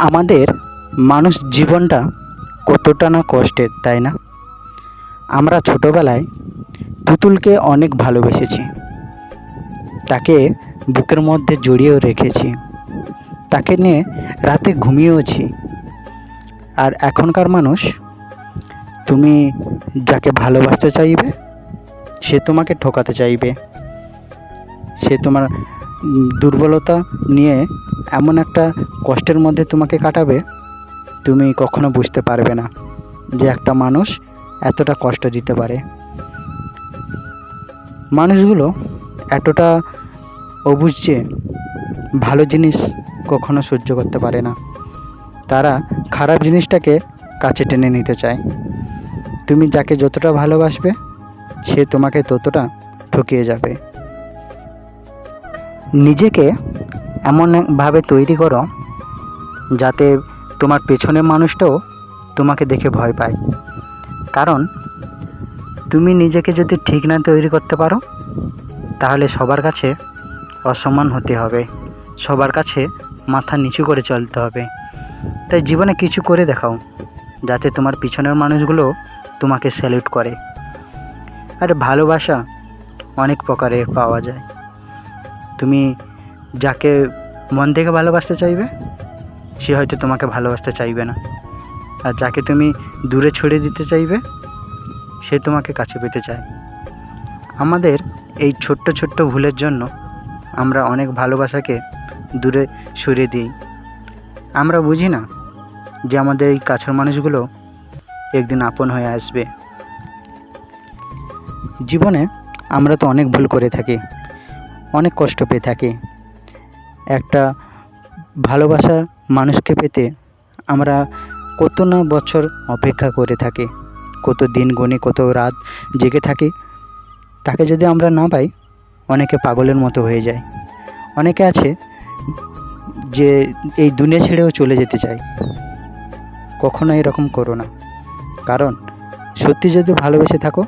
আমাদের মানুষ জীবনটা কতটা না কষ্টের, তাই না? আমরা ছোটোবেলায় পুতুলকে অনেক ভালোবেসেছি। তাকে বুকের মধ্যে জড়িয়েও রেখেছি। তাকে নিয়ে রাতে ঘুমিয়েওছি। আর এখনকার মানুষ, তুমি যাকে ভালোবাসতে চাইবে, সে তোমাকে ঠকাতে চাইবে। সে তোমার দুর্বলতা নিয়ে এমন একটা কষ্টের মধ্যে তোমাকে কাটাবে, তুমি কখনো বুঝতে পারবে না যে একটা মানুষ এতটা কষ্ট দিতে পারে। মানুষগুলো এতটা অবুঝ যে ভালো জিনিস কখনো সহ্য করতে পারে না। তারা খারাপ জিনিসটাকে কাছে টেনে নিতে চায়। তুমি যাকে যতটা ভালোবাসবে, সে তোমাকে ততটা ঠকিয়ে যাবে। নিজেকে এমনভাবে তৈরি করো যাতে তোমার পেছনের মানুষটাও তোমাকে দেখে ভয় পায়। কারণ তুমি নিজেকে যদি ঠিক না তৈরি করতে পারো, তাহলে সবার কাছে অসম্মান হতে হবে। সবার কাছে মাথা নিচু করে চলতে হবে। তাই জীবনে কিছু করে দেখাও, যাতে তোমার পিছনের মানুষগুলো তোমাকে স্যালুট করে। আর ভালোবাসা অনেক প্রকারের পাওয়া যায়। তুমি যাকে মন থেকে ভালোবাসতে চাইবে, সে হয়তো তোমাকে ভালোবাসতে চাইবে না। আর যাকে তুমি দূরে ছড়ে দিতে চাইবে, সে তোমাকে কাছে পেতে চায়। আমাদের এই ছোট্ট ছোট্ট ভুলের জন্য আমরা অনেক ভালোবাসাকে দূরে সরিয়ে দিই। আমরা বুঝি না যে আমাদের এই কাছের মানুষগুলো একদিন আপন হয়ে আসবে। জীবনে আমরা তো অনেক ভুল করে থাকি, অনেক কষ্ট পেয়ে থাকি। একটা ভালোবাসা মানুষকে পেতে আমরা কত না বছর অপেক্ষা করে থাকি, কত দিন গুনে, কত রাত জেগে থাকি, তাকে যদি আমরা না পাই, অনেকে পাগলের মতো হয়ে যায়। অনেকে আছে যে এই দুনিয়া ছেড়েও চলে যেতে চায়। কখনো এরকম করো না। কারণ, সত্যি যদি ভালোবেসে থাকো,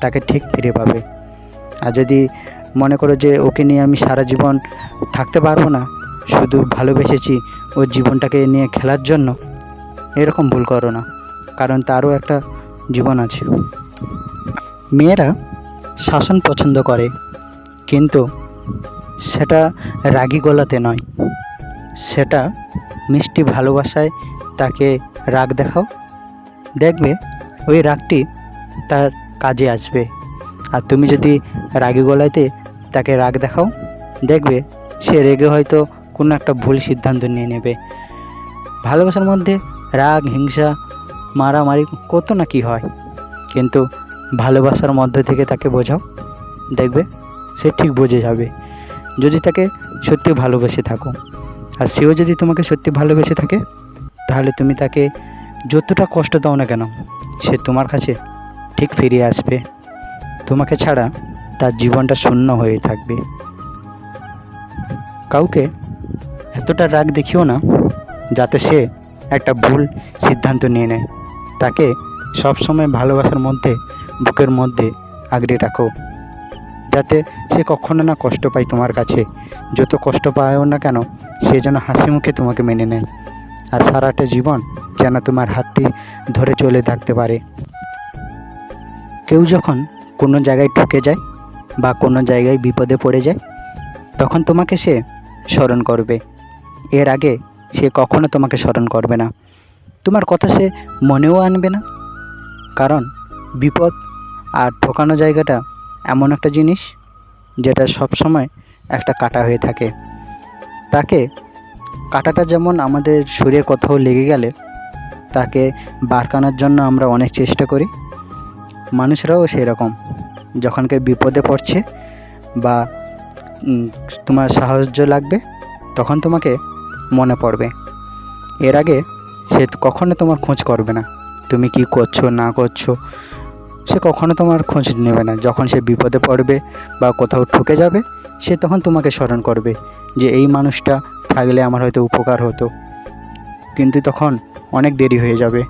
তাকে ঠিক ফিরে পাবে। আর যদি মনে করো যে ওকে নিয়ে আমি সারা জীবন থাকতে পারব না। শুধু ভালোবেসেছি ওর জীবনটাকে নিয়ে খেলার জন্য। এরকম ভুল করো না, কারণ তারও একটা জীবন আছে। মেয়েরা শাসন পছন্দ করে, কিন্তু সেটা রাগী গলাতে নয়। সেটা মিষ্টি ভালোবাসায় তাকে রাগ দেখাও। দেখবে ওই রাগটি তার কাজে আসবে। আর তুমি যদি রাগি গলাতে তাকে রাগ দেখাও, দেখবে সে রেগে হয়তো কোনো একটা ভুল সিদ্ধান্ত নিয়ে নেবে। ভালোবাসার মধ্যে রাগ, হিংসা, মারামারি কত না কি হয়। কিন্তু ভালোবাসার মধ্যে থেকে তাকে বোঝাও, দেখবে সে ঠিক বুঝে যাবে। যদি তাকে সত্যি ভালোবেসে থাকো, আর সেও যদি তোমাকে সত্যি ভালোবেসে থাকে, তাহলে তুমি তাকে যতটা কষ্ট দাও না কেন, সে তোমার কাছে ঠিক ফিরে আসবে। তোমাকে ছাড়া তার জীবনটা শূন্য হয়ে থাকবে। কাউকে এতটা রাগ দেখিও না, যাতে সে একটা ভুল সিদ্ধান্ত নিয়ে নেয়। তাকে সবসময় ভালোবাসার মধ্যে, বুকের মধ্যে আগড়ে রাখো। যাতে সে কখনো না কষ্ট পায় তোমার কাছে। যত কষ্ট পায়ও না কেন, সে যেন হাসি মুখে তোমাকে মেনে নেয়। আর সারাটা জীবন যেন তোমার হাতটি ধরে চলে থাকতে পারে। কেউ যখন কোনো জায়গায় ঠকে যায় বা কোনো জায়গায় বিপদে পড়ে যায়, তখন তোমাকে সে স্মরণ করবে। এর আগে সে কখনো তোমাকে স্মরণ করবে না। তোমার কথা সে মনেও আনবে না। কারণ বিপদ আর ঠোকানো জায়গাটা এমন একটা জিনিস যেটা সব সময় একটা কাটা হয়ে থাকে। তাকে কাটাটা যেমন আমাদের শরীরে কোথাও লেগে গেলে, তাকে বারকানোর জন্য আমরা অনেক চেষ্টা করি। মানুষরাও সেই রকম যখন কেউ বিপদে পড়ছে বা তোমার সাহায্য লাগবে, তখন তোমাকে মনে পড়বে। এর আগে সে কখনো তোমার খোঁজ করবে না। তুমি কি করছ, না করছ, সে কখনো তোমার খোঁজ নেবে না। যখন সে বিপদে পড়বে বা কোথাও ঠকে যাবে, সে তখন তোমাকে স্মরণ করবে যে এই মানুষটা থাকলে আমার হয়তো উপকার হতো। কিন্তু তখন অনেক দেরি হয়ে যাবে।